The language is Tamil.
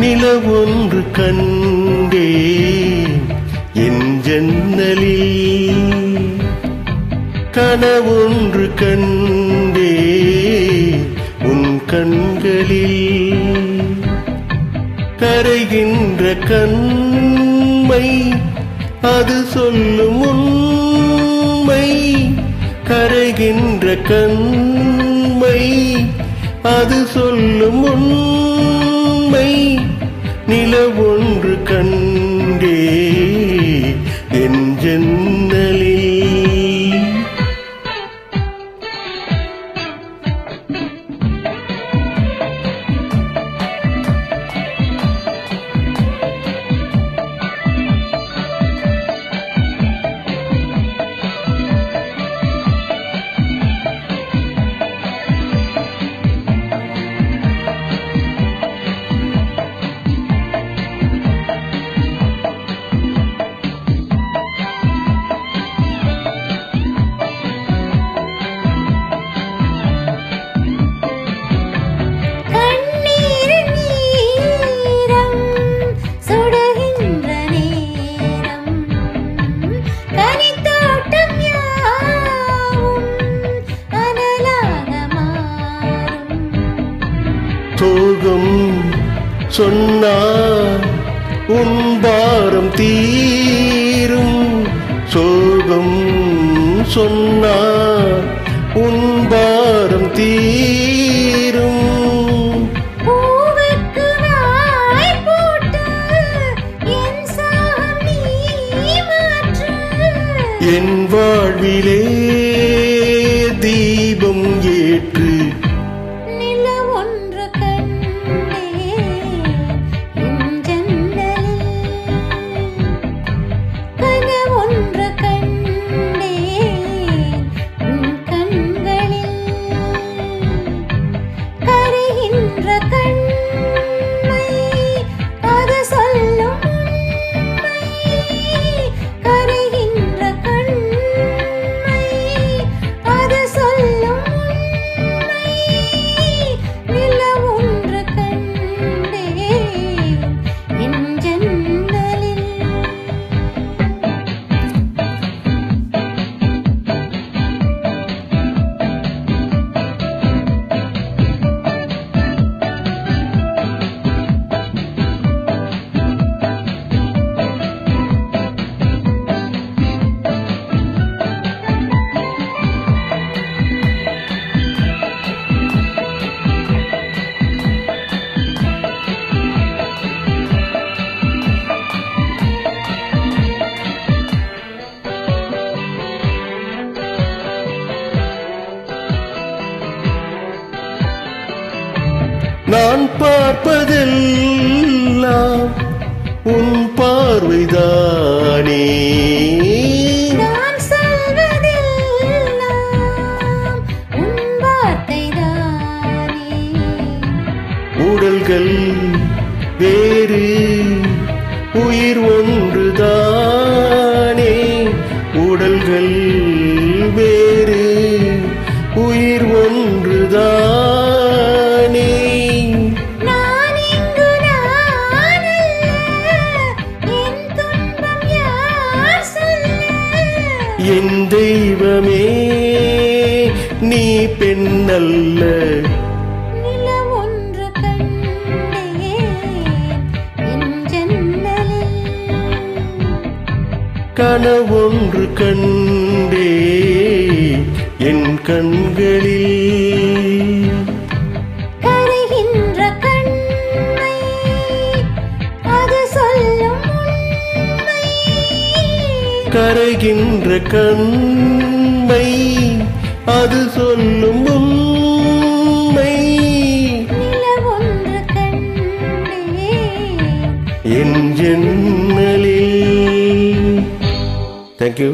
நிலவொன்று கண்டே என் ஜன்னலில் கனவொன்று கண்டே உன் கண்களில் கரைகின்ற கண்மை அது சொல்லும் உண்மை. கரைகின்ற கண்மை அது சொல்லும் உண்மை. நிலவொன்று கண்டே. சோகம் சொன்னார் உன் பாரம் தீரும். சோகம் சொன்னார் உன் பாரம் தீரும். என் வாழ்விலே தீபம் ஏற்று நான் பார்ப்பதெல்லாம் உன் பார்வைதானே. உடல்கள் வேறு உயிர் ஒன்றுதானே. உடல்கள் வேறு என் தெய்வமே நீ பெண்ணல்ல கனவொன்று கண்டே கரைகின்ற கண்மை அது சொல்லும் உண்மை. என் ஜன்னலில். தேங்க்யூ